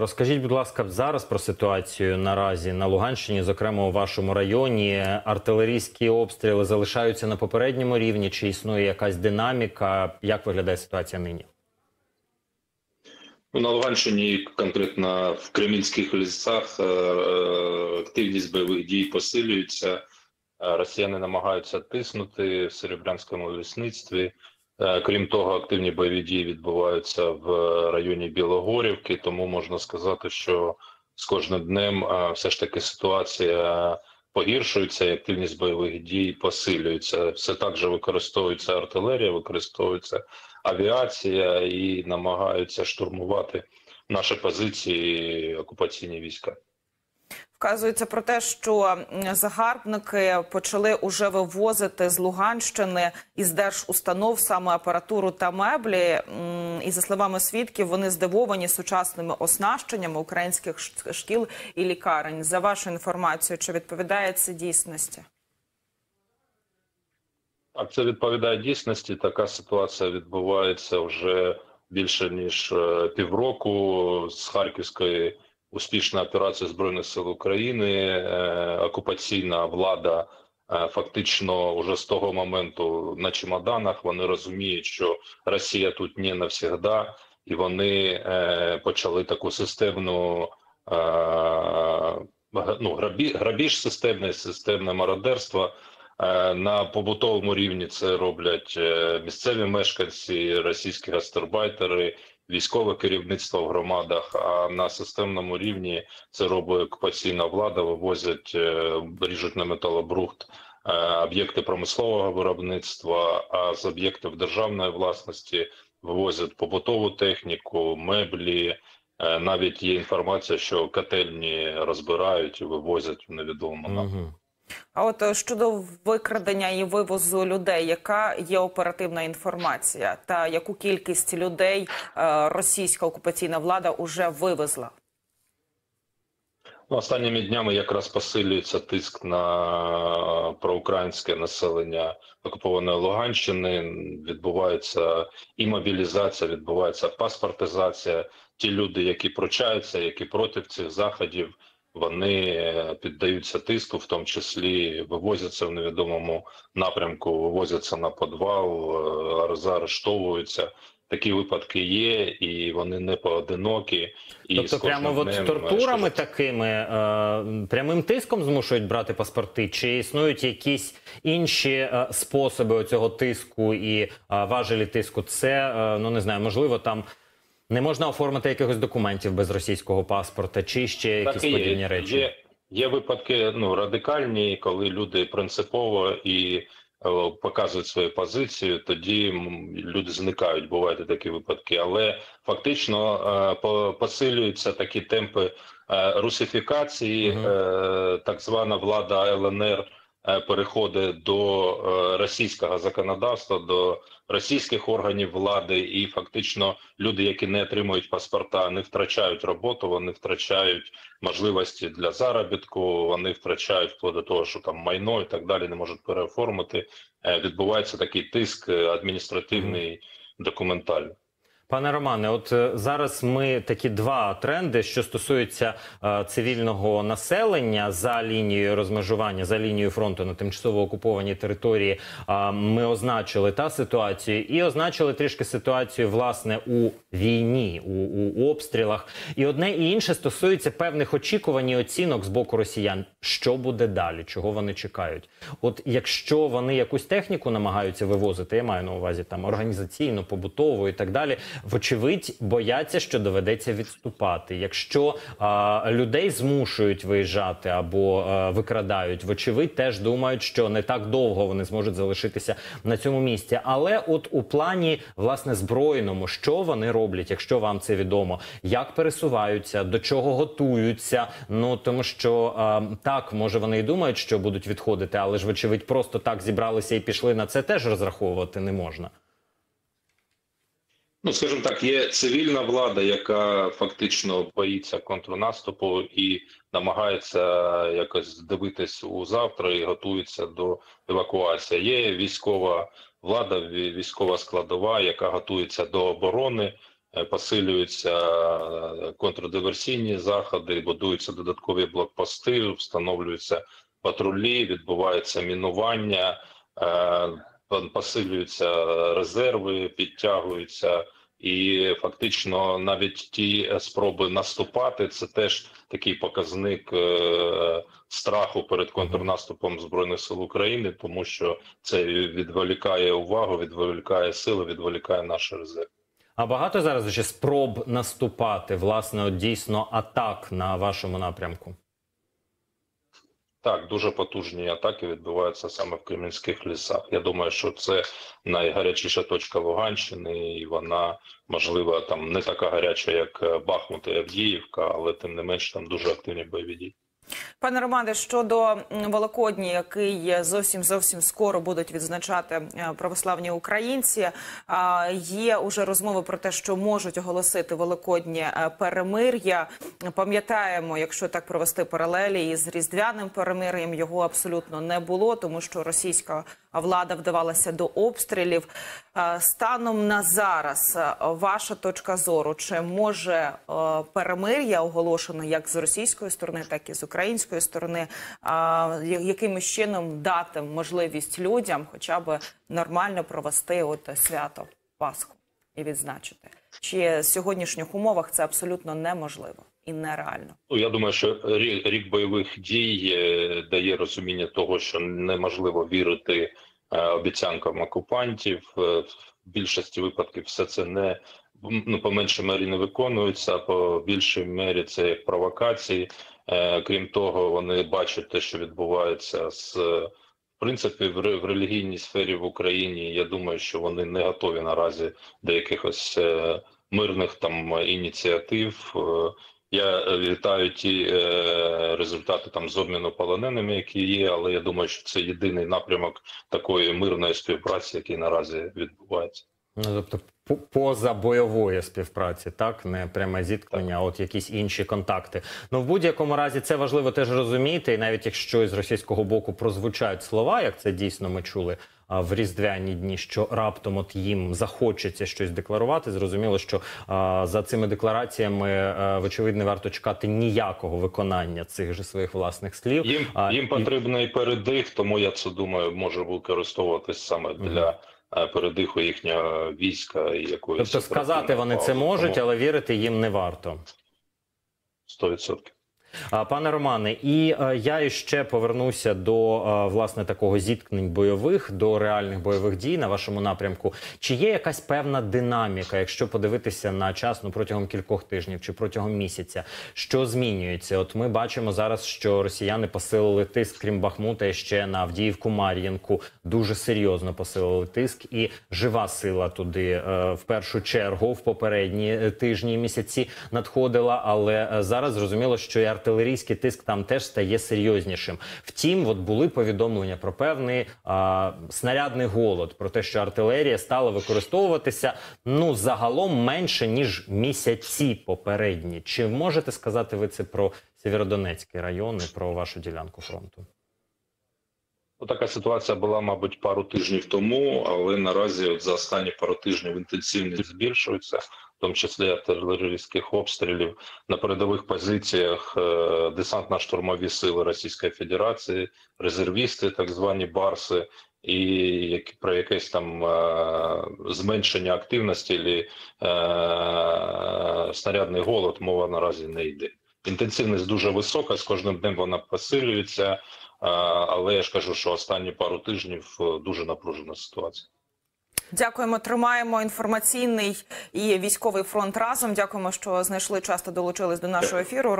Розкажіть, будь ласка, зараз про ситуацію наразі на Луганщині, зокрема у вашому районі. Артилерійські обстріли залишаються на попередньому рівні. Чи існує якась динаміка? Як виглядає ситуація нині? Ну, на Луганщині, конкретно в Кремінських лісах, е, активність бойових дій посилюється. Е, Росіяни намагаються тиснути в Серебрянському лісництві. Е, Крім того, активні бойові дії відбуваються в районі Білогорівки, тому можна сказати, що з кожним днем е, все ж таки ситуація погіршується, і активність бойових дій посилюється. Все так же використовується артилерія, використовується авіація і намагаються штурмувати наші позиції окупаційні війська. Вказується про те, що загарбники почали уже вивозити з Луганщини із держустанов саме апаратуру та меблі. І за словами свідків, вони здивовані сучасними оснащеннями українських шкіл і лікарень. За вашу інформацію, чи відповідає це дійсності? Так, це відповідає дійсності. Така ситуація відбувається вже більше ніж е, півроку з Харківської успішна операція збройних сил України. Е, Окупаційна влада е, фактично вже з того моменту на чемоданах. Вони розуміють, що Росія тут не навсігда, і вони е, почали таку системну. Ну, грабі, грабіж системне, системне мародерство. На побутовому рівні це роблять місцеві мешканці, російські гастарбайтери, військове керівництво в громадах. А на системному рівні це робить окупаційна влада, вивозять, е, ріжуть на металобрухт е, об'єкти промислового виробництва, а з об'єктів державної власності вивозять побутову техніку, меблі. Е, Навіть є інформація, що котельні розбирають і вивозять в невідомому напрямку. А от е, щодо викрадення і вивозу людей, яка є оперативна інформація, та яку кількість людей е, російська окупаційна влада уже вивезла? Ну, Останніми днями якраз посилюється тиск на проукраїнське населення окупованої Луганщини. Відбувається і мобілізація, відбувається паспортизація. Ті люди, які пручаються, які проти цих заходів, вони е, піддаються тиску, в тому числі вивозяться в невідомому напрямку, вивозяться на подвал, е, заарештовуються. Такі випадки є, і вони не поодинокі. І Тобто, прямо от днем, тортурами що- такими е, прямим тиском змушують брати паспорти, чи існують якісь інші е, способи цього тиску і е, важелі тиску? Це е, ну не знаю, можливо, там не можна оформити якихось документів без російського паспорта, чи ще якісь Так і є. подібні речі. Є, є випадки ну, радикальні, коли люди принципово і е, показують свою позицію, тоді люди зникають. Бувають такі випадки, але фактично е, по- посилюються такі темпи е, русифікації. Мгм. Е, так звана влада ЛНР е, переходить до е, російського законодавства, до російських органів влади, і фактично люди, які не отримують паспорта, не втрачають роботу, вони втрачають можливості для заробітку, вони втрачають вплоть до того, що там майно і так далі не можуть переоформити. Е, Відбувається такий тиск адміністративний, документальний. Пане Романе, от е, зараз ми такі два тренди, що стосуються е, цивільного населення за лінією розмежування, за лінією фронту на тимчасово окупованій території. е, ми означили та ситуацію, і означили трішки ситуацію власне у війні, у, у обстрілах. І одне і інше стосується певних очікувань і оцінок з боку росіян. Що буде далі? Чого вони чекають? От якщо вони якусь техніку намагаються вивозити, я маю на увазі там організаційно, побутову і так далі. Вочевидь, бояться, що доведеться відступати. Якщо а, людей змушують виїжджати або а, викрадають, вочевидь, теж думають, що не так довго вони зможуть залишитися на цьому місці. Але от у плані власне збройному, що вони роблять, якщо вам це відомо, як пересуваються, до чого готуються. Ну тому що а, так, може вони і думають, що будуть відходити, але ж вочевидь, просто так зібралися і пішли на це теж розраховувати не можна. Ну, скажімо так, є цивільна влада, яка фактично боїться контрнаступу і намагається якось дивитись у завтра і готується до евакуації. Є військова влада, військова складова, яка готується до оборони. Е, посилюються е, контрдиверсійні заходи, будуються додаткові блокпости, встановлюються патрулі, відбувається мінування, е, посилюються резерви, підтягуються. І фактично навіть ті спроби наступати це теж такий показник страху перед контрнаступом збройних сил України, тому що це відволікає увагу, відволікає сили, відволікає наші резерви. А багато зараз ще спроб наступати, власне, от дійсно атак на вашому напрямку. Так, дуже потужні атаки відбуваються саме в Кремінських лісах. Я думаю, що це найгарячіша точка Луганщини, і вона можливо там не така гаряча, як е, Бахмут і Авдіївка, але тим не менш там дуже активні бойові дії. Пане Романе, щодо Великодні, який зовсім зовсім скоро будуть відзначати е, православні українці, є уже розмови про те, що можуть оголосити великоднє е, перемир'я. Пам'ятаємо, якщо так провести паралелі із різдвяним перемир'ям, його абсолютно не було, тому що російська влада вдавалася до обстрілів. Е, Станом на зараз, е, ваша точка зору, чи може е, перемир'я оголошено як з російської сторони, так і з української сторони, якимось чином дати можливість людям хоча б нормально провести от свято Пасху і відзначити? Чи в сьогоднішніх умовах це абсолютно неможливо і нереально? Ну я думаю, що рік, бойових дій дає розуміння того, що неможливо вірити обіцянкам окупантів. Е, В більшості випадків все це не ну по меншій мері не виконується, а по більшій мері це як провокації. Е, Крім того, вони бачать те, що відбувається з в принципі в релігійній сфері в Україні. Я думаю, що вони не готові наразі до якихось е, мирних там ініціатив. Я е, вітаю ті е, результати там з обміну полоненими, які є, але я думаю, що це єдиний напрямок такої мирної співпраці, який наразі відбувається. Ну, тобто, по- поза бойової співпраці, так не пряме зіткнення, а от якісь інші контакти. Ну в будь-якому разі це важливо теж розуміти, і навіть якщо із російського боку прозвучають слова, як це дійсно ми чули в різдвяні дні, що раптом от їм захочеться щось декларувати. Зрозуміло, що за цими деклараціями а, вочевидь не варто чекати ніякого виконання цих же своїх власних слів. Їм їм і- потрібний передих, тому я це думаю, може використовуватись саме для е, передиху їхнього війська і якоїсь Тобто сказати вони це можуть, але вірити їм не варто. 100%. Пане Романе, і е, я ще повернуся до е, власне такого зіткнень бойових, до реальних бойових дій на вашому напрямку. Чи є якась певна динаміка, якщо подивитися на час ну, протягом кількох тижнів чи протягом місяця, що змінюється? От ми бачимо зараз, що росіяни посилили тиск, крім Бахмута, ще на Авдіївку Мар'їнку. Дуже серйозно посилили тиск, і жива сила туди е, в першу чергу в попередні тижні місяці надходила. Але зараз зрозуміло, що і артилерійський тиск там теж стає серйознішим. Втім, от були повідомлення про певний а, снарядний голод, про те, що артилерія стала використовуватися ну загалом менше ніж місяці попередні. Чи можете сказати ви це про Сєвєродонецький район і про вашу ділянку фронту? Ну, така ситуація була, мабуть, пару тижнів тому, але наразі от за останні пару тижнів інтенсивність збільшується, в тому числі артилерійських обстрілів на передових позиціях е, десантно-штурмові сили Російської Федерації, резервісти, так звані барси, і як, про якесь там е, зменшення активності і е, снарядний голод мова наразі не йде. Інтенсивність дуже висока, з кожним днем вона посилюється. Але я ж кажу, що останні пару тижнів е, дуже напружена ситуація. Дякуємо, тримаємо інформаційний і військовий фронт разом. Дякуємо, що знайшли час та долучились до нашого ефіру.